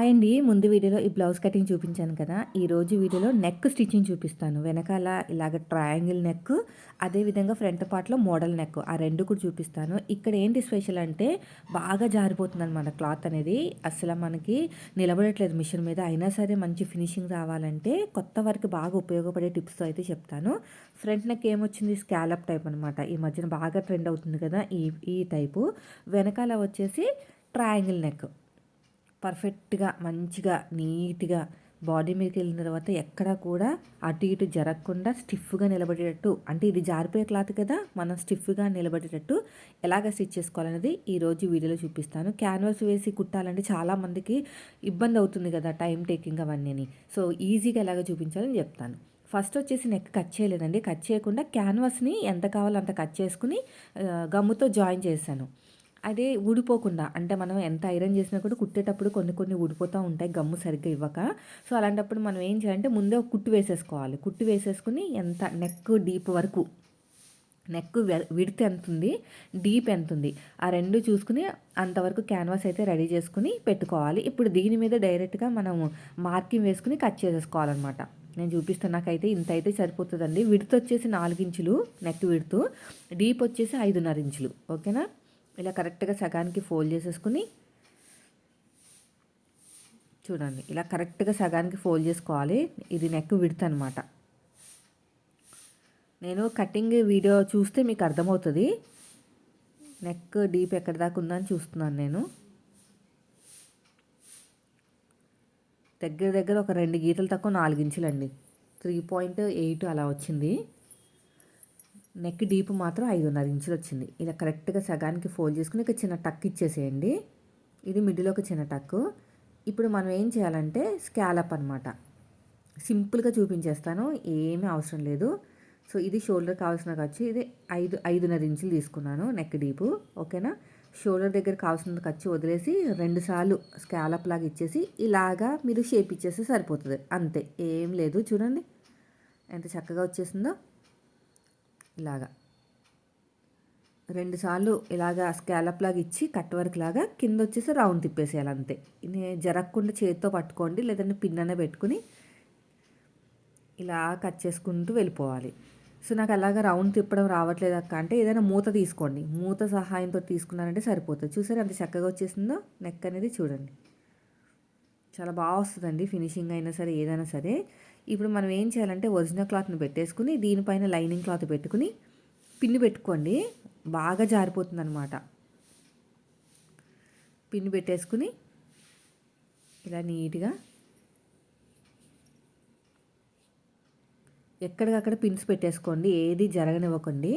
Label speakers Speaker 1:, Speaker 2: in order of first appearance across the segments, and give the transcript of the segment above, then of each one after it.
Speaker 1: And ముందు వీడియోలో ఈ బ్లౌజ్ కటింగ్ చూపించాను కదా ఈరోజు వీడియోలో నెక్ స్టిచ్చింగ్ చూపిస్తాను. వెనకాల ఇలాగ ట్రయాంగిల్ నెక్ అదేవిధంగా ఫ్రంట్ పార్ట్లో మోడల్ నెక్ ఆ రెండు కూడా చూపిస్తాను. ఇక్కడ ఏంటి స్పెషల్ అంటే బాగా జారిపోతుంది అనమాట క్లాత్ అనేది. అసలు మనకి నిలబడట్లేదు మిషన్ మీద. అయినా సరే మంచి ఫినిషింగ్ రావాలంటే కొత్త వరకు బాగా ఉపయోగపడే టిప్స్తో అయితే చెప్తాను. ఫ్రంట్ నెక్ ఏమొచ్చింది? స్కాలప్ టైప్ అనమాట ఈ మధ్యన బాగా ట్రెండ్ అవుతుంది కదా ఈ ఈ టైపు వెనకాల వచ్చేసి ట్రయాంగిల్ నెక్ పర్ఫెక్ట్గా మంచిగా నీట్గా బాడీ మీదకి వెళ్ళిన తర్వాత ఎక్కడా కూడా అటు ఇటు జరగకుండా స్టిఫ్గా నిలబడేటట్టు అంటే ఇది జారిపోయే క్లాత్ కదా మనం స్టిఫ్గా నిలబడేటట్టు ఎలాగ స్టిచ్ చేసుకోవాలనేది ఈరోజు వీడియోలో చూపిస్తాను. క్యాన్వాస్ వేసి కుట్టాలంటే చాలామందికి ఇబ్బంది అవుతుంది కదా టైం టేకింగ్ అవన్నీ సో ఈజీగా ఎలాగ చూపించాలని చెప్తాను. ఫస్ట్ వచ్చేసి నెక్ కట్ చేయలేదండి. కట్ చేయకుండా క్యాన్వాస్ని ఎంత కావాలో అంత కట్ చేసుకుని గమ్ముతో జాయిన్ చేశాను. అదే ఊడిపోకుండా అంటే మనం ఎంత ఐరన్ చేసినా కూడా కుట్టేటప్పుడు కొన్ని కొన్ని ఊడిపోతూ ఉంటాయి గమ్ము సరిగ్గా ఇవ్వక. సో అలాంటప్పుడు మనం ఏం చేయాలంటే ముందే ఒక కుట్టు వేసేసుకోవాలి. కుట్టు వేసేసుకుని ఎంత నెక్ డీప్ వరకు నెక్ విడితే ఎంత ఉంది డీప్ ఎంత ఉంది ఆ రెండు చూసుకుని అంతవరకు క్యాన్వాస్ అయితే రెడీ చేసుకుని పెట్టుకోవాలి. ఇప్పుడు దీని మీద డైరెక్ట్గా మనం మార్కింగ్ వేసుకుని కట్ చేసేసుకోవాలన్నమాట. నేను చూపిస్తాను నాకైతే ఇంత అయితే సరిపోతుందండి. విడుతు వచ్చేసి నాలుగు ఇంచులు నెక్ విడుతూ. డీప్ వచ్చేసి ఐదున్నర ఇంచులు ఓకేనా? ఇలా కరెక్ట్గా సగానికి ఫోల్డ్ చేసేసుకుని చూడండి ఇలా కరెక్ట్గా సగానికి ఫోల్డ్ చేసుకోవాలి. ఇది నెక్ విడత అనమాట నేను కటింగ్ వీడియో చూస్తే మీకు అర్థమవుతుంది. నెక్ డీప్ ఎక్కడి దాకా ఉందని చూస్తున్నాను నేను. దగ్గర దగ్గర ఒక రెండు గీతలు తక్కువ నాలుగు త్రీ పాయింట్ ఎయిట్ అలా వచ్చింది. నెక్ డీప్ మాత్రం ఐదున్నర ఇంచులు వచ్చింది. ఇలా కరెక్ట్గా సగానికి ఫోల్డ్ చేసుకుని ఇక చిన్న టక్ ఇచ్చేసేయండి. ఇది మిడిల్ ఒక చిన్న టక్ ఇప్పుడు మనం ఏం చేయాలంటే స్కాలప్ అనమాట సింపుల్గా చూపించేస్తాను ఏమీ అవసరం లేదు. సో ఇది షోల్డర్ కావాల్సిన ఖర్చు. ఇది ఐదు ఐదున్నర ఇంచులు తీసుకున్నాను నెక్ డీపు. ఓకేనా? షోల్డర్ దగ్గర కావాల్సిన ఖర్చు వదిలేసి రెండుసార్లు స్కాలప్ లాగా ఇచ్చేసి ఇలాగా మీరు షేప్ ఇచ్చేస్తే సరిపోతుంది. అంతే. ఏం లేదు. చూడండి. ఎంత చక్కగా వచ్చేసిందో. ఇలాగా. రెండుసార్లు ఇలాగా స్కాలప్ లాగా ఇచ్చి కట్ వర్క్ లాగా కింద వచ్చేసి రౌండ్ తిప్పేసేయాలి అంతే. జరగకుండా చేతితో పట్టుకోండి లేదంటే పిన్ననే పెట్టుకుని ఇలా కట్ చేసుకుంటూ వెళ్ళిపోవాలి. సో నాకు అలాగా రౌండ్ తిప్పడం రావట్లేదు అక్క. అంటే ఏదైనా మూత తీసుకోండి. మూత సహాయంతో తీసుకున్నారంటే సరిపోతుంది. చూసారు ఎంత చక్కగా వచ్చేసిందో? నెక్ అనేది చూడండి. చాలా బాగా వస్తుందండి. ఫినిషింగ్ అయినా సరే ఏదైనా సరే. ఇప్పుడు మనం ఏం చేయాలంటే ఒరిజినల్ క్లాత్ని పెట్టేసుకుని దీనిపైన లైనింగ్ క్లాత్ పెట్టుకుని పిన్ను పెట్టుకోండి. బాగా జారిపోతుంది అనమాట పిన్ను పెట్టేసుకుని ఇలా నీట్గా ఎక్కడికక్కడ పిన్స్ పెట్టేసుకోండి. ఏది జరగనివ్వకండి.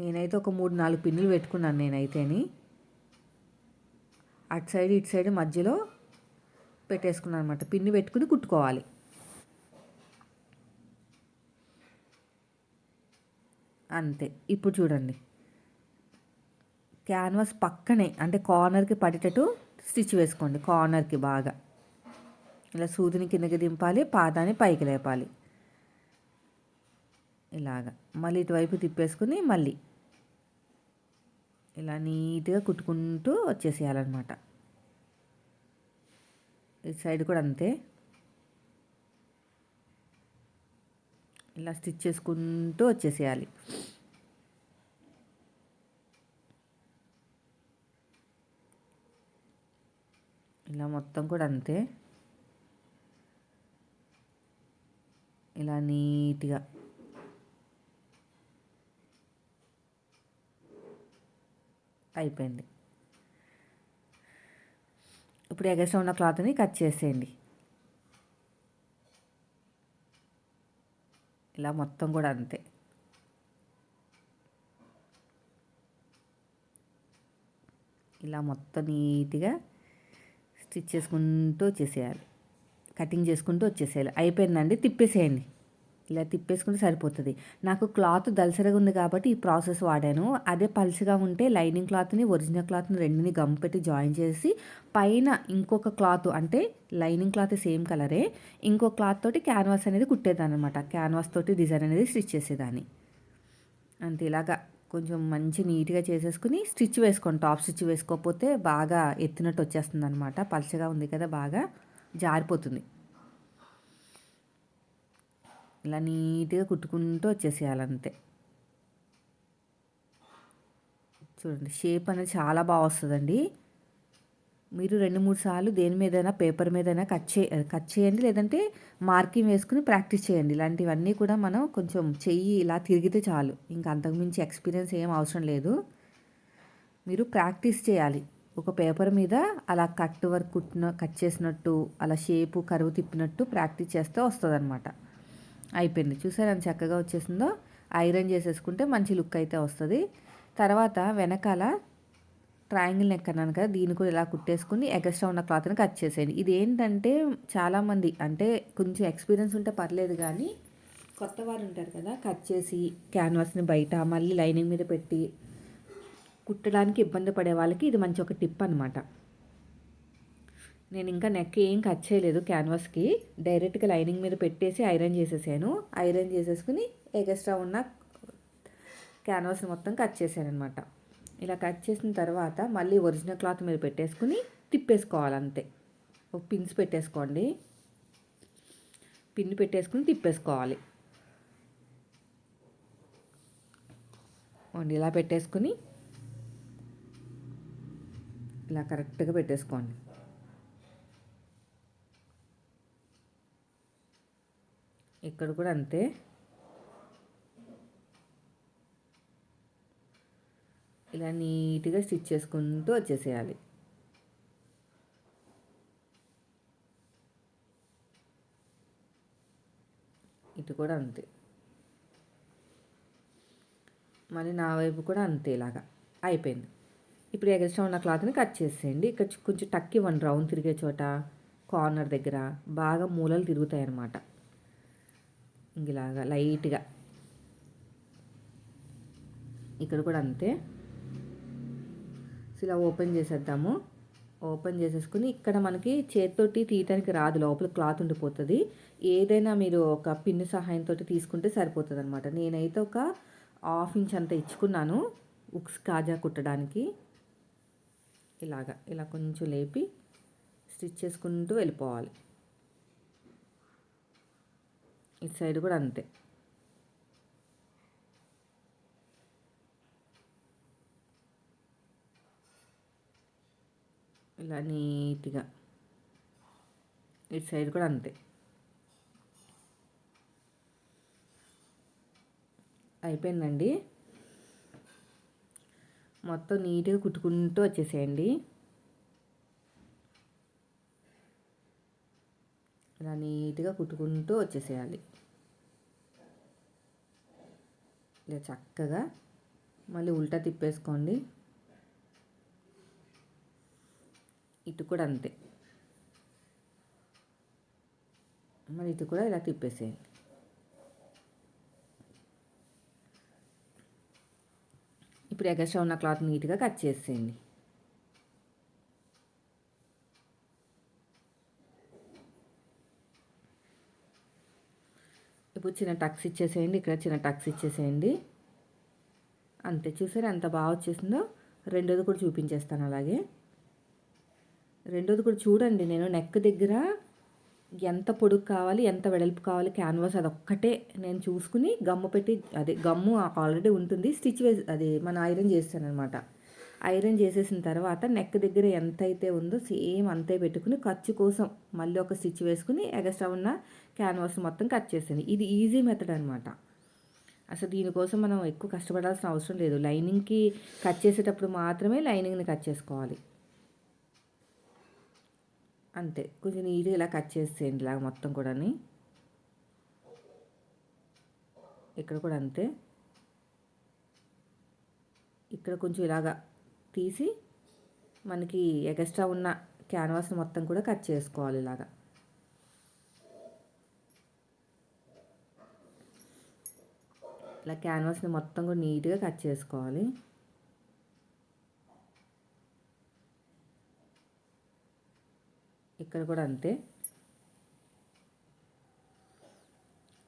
Speaker 1: నేనైతే ఒక మూడు నాలుగు పిన్నులు పెట్టుకున్నాను నేనైతేని. అటు సైడ్ ఇటు సైడ్ మధ్యలో పెట్టేసుకున్నాను అనమాట పిన్ని పెట్టుకుని కుట్టుకోవాలి. అంతే. ఇప్పుడు చూడండి. క్యాన్వాస్ పక్కనే అంటే కార్నర్కి పడేటట్టు స్టిచ్ వేసుకోండి కార్నర్కి బాగా. ఇలా సూదిని కిందకి దింపాలి పాదాన్ని పైకి లేపాలి. ఇలాగా. మళ్ళీ ఇటువైపు తిప్పేసుకుని మళ్ళీ. ఇలా నీట్గా కుట్టుకుంటూ వచ్చేసేయాలన్నమాట. ఇటు సైడ్ కూడా అంతే. ఇలా స్టిచ్ చేసుకుంటూ వచ్చేసేయాలి. ఇలా మొత్తం కూడా అంతే. ఇలా నీట్గా. అయిపోయింది. ఇప్పుడు ఎగస్ట్రా ఉన్న క్లాత్ని కట్ చేసేయండి. ఇలా మొత్తం కూడా అంతే. ఇలా మొత్తం నీట్గా స్టిచ్ చేసుకుంటూ వచ్చేసేయాలి. కటింగ్ చేసుకుంటూ వచ్చేసేయాలి. అయిపోయిందండి? తిప్పేసేయండి. ఇలా తిప్పేసుకుంటే సరిపోతుంది. నాకు క్లాత్ దలసరగా ఉంది కాబట్టి ఈ ప్రాసెస్ వాడాను. అదే పలుచగా ఉంటే లైనింగ్ క్లాత్ని ఒరిజినల్ క్లాత్ని రెండుని గమ్ పెట్టి జాయిన్ చేసి పైన ఇంకొక క్లాత్ అంటే లైనింగ్ క్లాత్ సేమ్ కలరే ఇంకో క్లాత్ తోటి క్యాన్వాస్ అనేది కుట్టేదాన్ని అనమాట క్యాన్వాస్ తోటి డిజైన్ అనేది స్టిచ్ చేసేదాన్ని. అంతే ఇలాగా కొంచెం మంచి నీట్గా చేసేసుకుని స్టిచ్ వేసుకోండి టాప్ స్టిచ్ వేసుకోకపోతే బాగా ఎత్తినట్టు వచ్చేస్తుంది అనమాట పలచగా ఉంది కదా బాగా జారిపోతుంది. ఇలా నీట్గా కుట్టుకుంటూ వచ్చేసేయాలంతే చూడండి షేప్ అనేది చాలా బాగా వస్తుందండి. మీరు రెండు మూడు సార్లు దేని మీదైనా పేపర్ మీదైనా కట్ చే కట్ చేయండి. లేదంటే మార్కింగ్ వేసుకుని ప్రాక్టీస్ చేయండి. ఇలాంటివన్నీ కూడా మనం కొంచెం చెయ్యి ఇలా తిరిగితే చాలు. ఇంకా అంతకుమించి ఎక్స్పీరియన్స్ ఏం అవసరం లేదు. మీరు ప్రాక్టీస్ చేయాలి. ఒక పేపర్ మీద అలా కట్ వర్క్ కుట్టిన కట్ చేసినట్టు అలా షేపు కరువు తిప్పినట్టు ప్రాక్టీస్ చేస్తే వస్తుంది అనమాట అయిపోయింది. చూసారా చక్కగా వచ్చేసిందో? ఐరన్ చేసేసుకుంటే మంచి లుక్ అయితే వస్తుంది. తర్వాత వెనకాల ట్రయాంగిల్ నెక్ అన్నాను కదా దీన్ని కూడా ఇలా కుట్టేసుకుని ఎగస్ట్రా ఉన్న క్లాత్ని కట్ చేసేయండి. ఇది ఏంటంటే చాలామంది అంటే కొంచెం ఎక్స్పీరియన్స్ ఉంటే పర్లేదు కానీ కొత్త వారు ఉంటారు కదా కట్ చేసి క్యాన్వాస్ని బయట మళ్ళీ లైనింగ్ మీద పెట్టి కుట్టడానికి ఇబ్బంది పడే వాళ్ళకి ఇది మంచి ఒక టిప్ అనమాట నేను ఇంకా నెక్ ఏం కట్ చేయలేదు క్యాన్వాస్కి డైరెక్ట్గా లైనింగ్ మీద పెట్టేసి ఐరన్ చేసేసాను. ఐరన్ చేసేసుకుని ఎగస్ట్రా ఉన్న క్యాన్వాస్ని మొత్తం కట్ చేశాను అనమాట ఇలా కట్ చేసిన తర్వాత మళ్ళీ ఒరిజినల్ క్లాత్ మీద పెట్టేసుకుని తిప్పేసుకోవాలి అంతే ఒక పిన్స్ పెట్టేసుకోండి. పిన్ పెట్టేసుకుని తిప్పేసుకోవాలి. ఇలా పెట్టేసుకుని ఇలా కరెక్ట్గా పెట్టేసుకోండి. ఇక్కడ కూడా అంతే. ఇలా నీట్గా స్టిచ్ చేసుకుంటూ వచ్చేసేయాలి. ఇటు కూడా అంతే. మళ్ళీ నా వైపు కూడా అంతే ఇలాగా. అయిపోయింది. ఇప్పుడు ఎగస్ట్రా ఉన్న క్లాత్ని కట్ చేసేయండి. ఇక్కడ కొంచెం టక్ ఇవ్వండి రౌండ్ తిరిగే చోట. కార్నర్ దగ్గర. బాగా మూలలు తిరుగుతాయి అన్నమాట ఇలాగా లైట్గా. ఇక్కడ కూడా అంతే. సో ఇలా ఓపెన్ చేసేద్దాము. ఓపెన్ చేసేసుకుని ఇక్కడ మనకి చేతితోటి తీయటానికి రాదు లోపల క్లాత్ ఉండిపోతుంది. ఏదైనా మీరు ఒక పిన్ను సహాయంతో తీసుకుంటే సరిపోతుంది అనమాట నేనైతే ఒక హాఫ్ ఇంచ్ అంత ఇచ్చుకున్నాను ఉక్స్ కాజా కుట్టడానికి. ఇలాగా ఇలా కొంచెం లేపి స్టిచ్ చేసుకుంటూ వెళ్ళిపోవాలి. ఇటు సైడ్ కూడా అంతే. ఇలా నీట్గా ఇటు సైడ్ కూడా అంతే. అయిపోయిందండి. మొత్తం నీట్గా కుట్టుకుంటూ వచ్చేసేయండి. ఇలా నీట్గా కుట్టుకుంటూ వచ్చేసేయాలి. ఇలా చక్కగా మళ్ళీ ఉల్టా తిప్పేసుకోండి. ఇటు కూడా అంతే. మరి ఇటు కూడా ఇలా తిప్పేసేయండి. ఇప్పుడు ఎగస్ట్రా ఉన్న క్లాత్ నీట్గా కట్ చేసేయండి. ఇప్పుడు చిన్న టక్స్ ఇచ్చేసేయండి ఇక్కడ చిన్న టక్స్ ఇచ్చేసేయండి. అంతే చూసారా ఎంత బాగా వచ్చేసిందో? రెండోది కూడా చూపించేస్తాను అలాగే. రెండోది కూడా చూడండి నేను నెక్ దగ్గర ఎంత పొడుగు కావాలి ఎంత వెడల్పు కావాలి క్యాన్వాస్ అదొక్కటే నేను చూసుకుని గమ్ము పెట్టి అదే గమ్ము ఆల్రెడీ ఉంటుంది స్టిచ్ వేసి అది మన ఐరన్ చేస్తాను అనమాట ఐరన్ చేసేసిన తర్వాత నెక్ దగ్గర ఎంత అయితే ఉందో సేమ్ అంతే పెట్టుకుని ఖర్చు కోసం మళ్ళీ ఒక స్టిచ్ వేసుకుని ఎగస్ట్రా ఉన్న క్యాన్వాస్ మొత్తం కట్ చేసింది ఇది ఈజీ మెథడ్ అనమాట అసలు దీనికోసం మనం ఎక్కువ కష్టపడాల్సిన అవసరం లేదు. లైనింగ్కి కట్ చేసేటప్పుడు మాత్రమే లైనింగ్ని కట్ చేసుకోవాలి. అంతే. కొంచెం నీట్గా ఇలా కట్ చేసేయండి ఇలా మొత్తం కూడా ఇక్కడ కూడా అంతే. ఇక్కడ కొంచెం ఇలాగా తీసి మనకి ఎక్స్ట్రా ఉన్న క్యాన్వాస్ మొత్తం కూడా కట్ చేసుకోవాలి ఇలాగా. ఇలా క్యాన్వాస్ని మొత్తం కూడా నీట్గా కట్ చేసుకోవాలి. ఇక్కడ కూడా అంతే.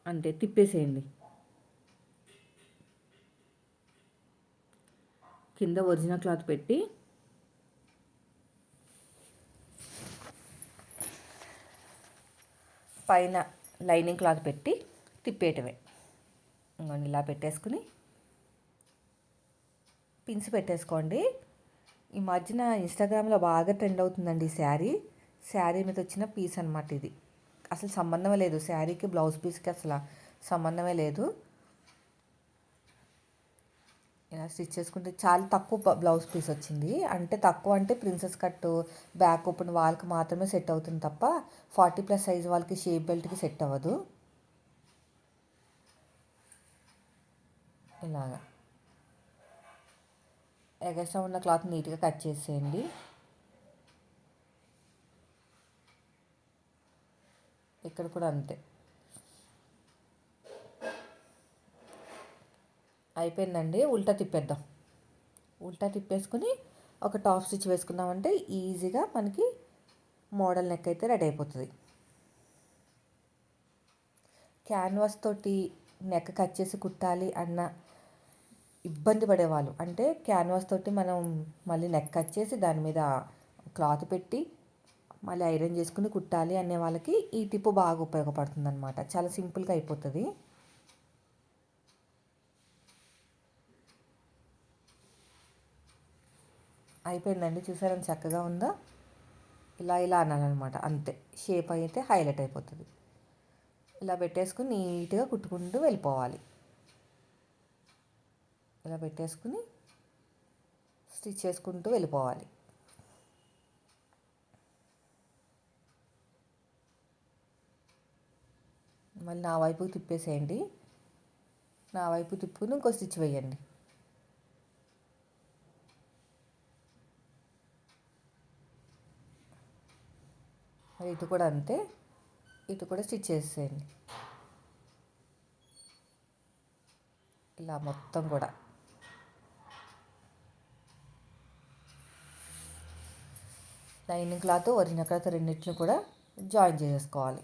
Speaker 1: అంతే తిప్పేసేయండి. కింద ఒరిజినల్ క్లాత్ పెట్టి పైన లైనింగ్ క్లాత్ పెట్టి తిప్పేయటమే. ఇలా పెట్టేసుకుని పిన్స్ పెట్టేసుకోండి. ఈ మధ్యన ఇన్స్టాగ్రామ్లో బాగా ట్రెండ్ అవుతుందండి ఈ శారీ. శారీ మీద వచ్చిన పీస్ అనమాట ఇది. అసలు సంబంధమే లేదు. శారీకి బ్లౌజ్ పీస్కి అసలు సంబంధమే లేదు. స్టిచ్ చేసుకుంటే చాలా తక్కువ బ్లౌజ్ పీస్ వచ్చింది. అంటే తక్కువ అంటే ప్రిన్సెస్ కట్ బ్యాక్ ఓపెన్ వాళ్ళకి మాత్రమే సెట్ అవుతుంది తప్ప ఫార్టీ ప్లస్ సైజ్ వాళ్ళకి షేప్ బెల్ట్కి సెట్ అవ్వదు. ఇలాగా. ఎగస్ట్రా ఉన్న క్లాత్ నీట్గా కట్ చేసేయండి. ఇక్కడ కూడా అంతే. అయిపోయిందండి. ఉల్టా తిప్పేద్దాం. ఉల్టా తిప్పేసుకుని ఒక టాప్ స్టిచ్ వేసుకున్నామంటే ఈజీగా మనకి మోడల్ నెక్ అయితే రెడీ అయిపోతుంది. క్యాన్వాస్ తోటి నెక్ కట్ చేసి కుట్టాలి అన్న ఇబ్బంది పడేవాళ్ళు. అంటే క్యాన్వాస్ తోటి మనం మళ్ళీ నెక్ కట్ చేసి దాని మీద క్లాత్ పెట్టి మళ్ళీ ఐరన్ చేసుకుని కుట్టాలి అనే వాళ్ళకి ఈ టిప్పు బాగా ఉపయోగపడుతుంది అనమాట చాలా సింపుల్గా అయిపోతుంది. అయిపోయిందండి. చూసారా చక్కగా ఉందా? ఇలా ఇలా అనాలన్నమాట అంతే. షేప్ అయితే హైలైట్ అయిపోతుంది. ఇలా పెట్టేసుకుని నీట్గా కుట్టుకుంటూ వెళ్ళిపోవాలి. ఇలా పెట్టేసుకుని స్టిచ్ చేసుకుంటూ వెళ్ళిపోవాలి. మళ్ళీ నా వైపు తిప్పేసేయండి. నా వైపు తిప్పుకుని ఇంకో స్టిచ్ వేయండి. మరి ఇటు కూడా అంతే. ఇటు కూడా స్టిచ్ చేసేయండి. ఇలా మొత్తం కూడా. లైనింగ్ క్లాత్ ఒరిజినల్ క్లాత్ రెండింటిని కూడా జాయిన్ చేసేసుకోవాలి.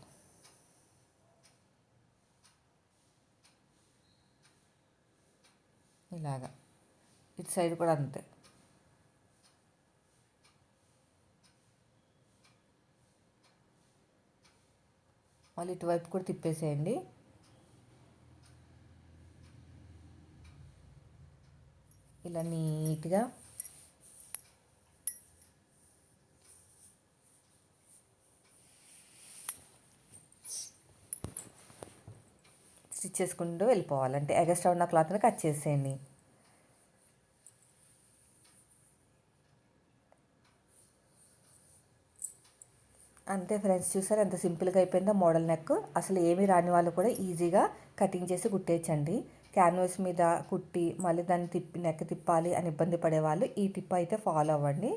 Speaker 1: ఇలాగా. ఇటు సైడ్ కూడా అంతే. మళ్ళీ ఇటువైపు కూడా తిప్పేసేయండి. ఇలా నీట్గా. స్టిచ్ చేసుకుంటూ వెళ్ళిపోవాలి. అంటే ఎగస్ట్రా ఉన్న క్లాత్ని కట్ చేసేయండి. అయితే ఫ్రెండ్స్ చూసారు ఎంత సింపుల్గా అయిపోయిందో మోడల్ నెక్. అసలు ఏమీ రాని వాళ్ళు కూడా ఈజీగా కటింగ్ చేసి కుట్టేయచ్చండి. క్యాన్వాస్ మీద కుట్టి మళ్ళీ దాన్ని తిప్పి నెక్ తిప్పాలి అని ఇబ్బంది పడేవాళ్ళు ఈ టిప్ అయితే ఫాలో అవ్వండి.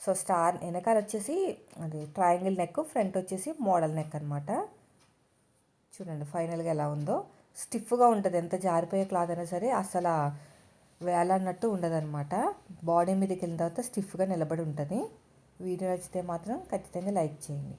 Speaker 1: సో స్టార్ వెనకాల వచ్చేసి అది ట్రయాంగిల్ నెక్ ఫ్రంట్ వచ్చేసి మోడల్ నెక్ అనమాట చూడండి ఫైనల్గా ఎలా ఉందో. స్టిఫ్గా ఉంటుంది. ఎంత జారిపోయే క్లాత్ అయినా సరే అసలు వేలన్నట్టు ఉండదన్నమాట. బాడీ మీదకి వెళ్ళిన తర్వాత స్టిఫ్గా నిలబడి ఉంటుంది. వీడియో నచ్చితే మాత్రం ఖచ్చితంగా లైక్ చేయండి.